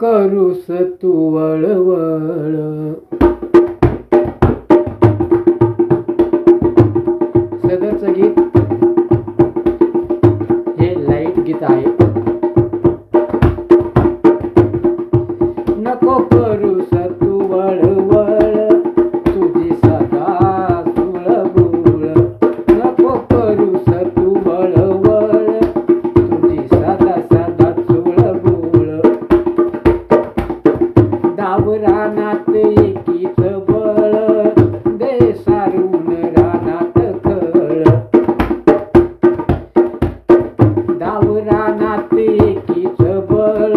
करूस तू वळवळ. सदरचं गीत हे लाइट गीत आहे. नको करूस रानात एकीच बळ दे सारून रानात कळ. दाव रानात एकीच बळ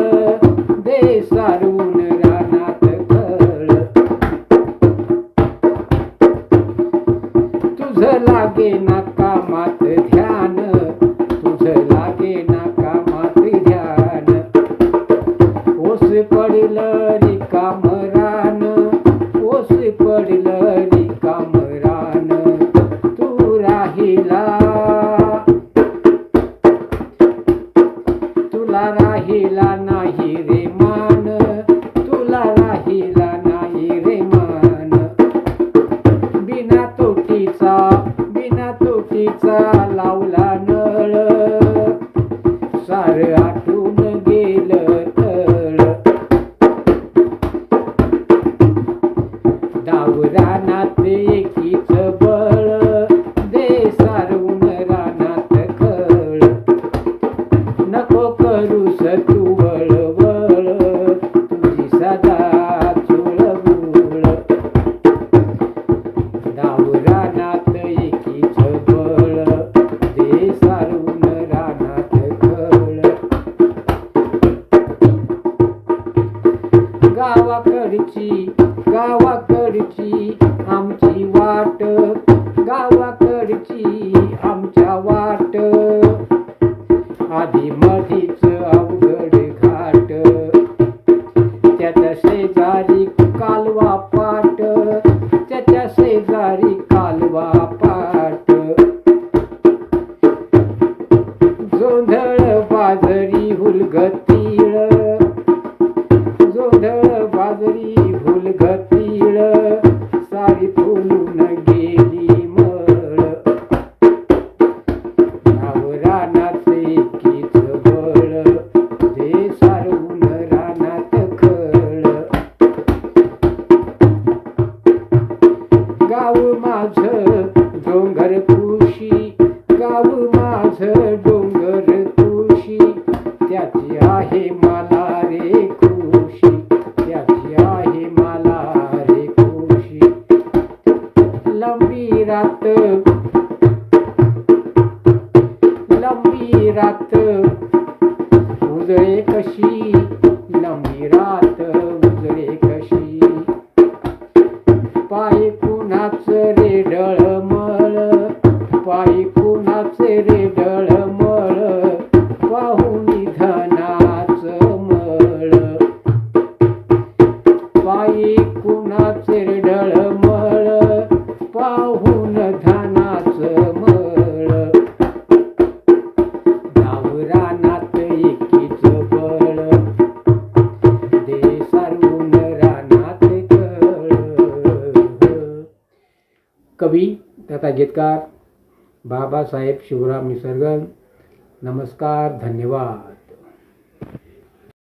दे सारून रानात कळ. तुझ लागे ना कामात ध्यान तुझ लागे ना ओस पडिल रिकाम रान तू राहिला. तुला राहिला गावाकडची गावाकडची आमची वाट. गावाकडची आमच्या वाट. आधी मधीच अवघड घाट. त्याच्या शेजारी कालवा पाट. त्याच्या शेजारी कालवा पाट. जोंधळ बाजरी हुलगत जोंधळ उजळे कशी? लंबी रात उजळे कशी? पाय कुणाच रे डळमळ पाय कुणाच रे तथा गीतकार बाबासाहेब शिवराम निसर्गन. नमस्कार धन्यवाद.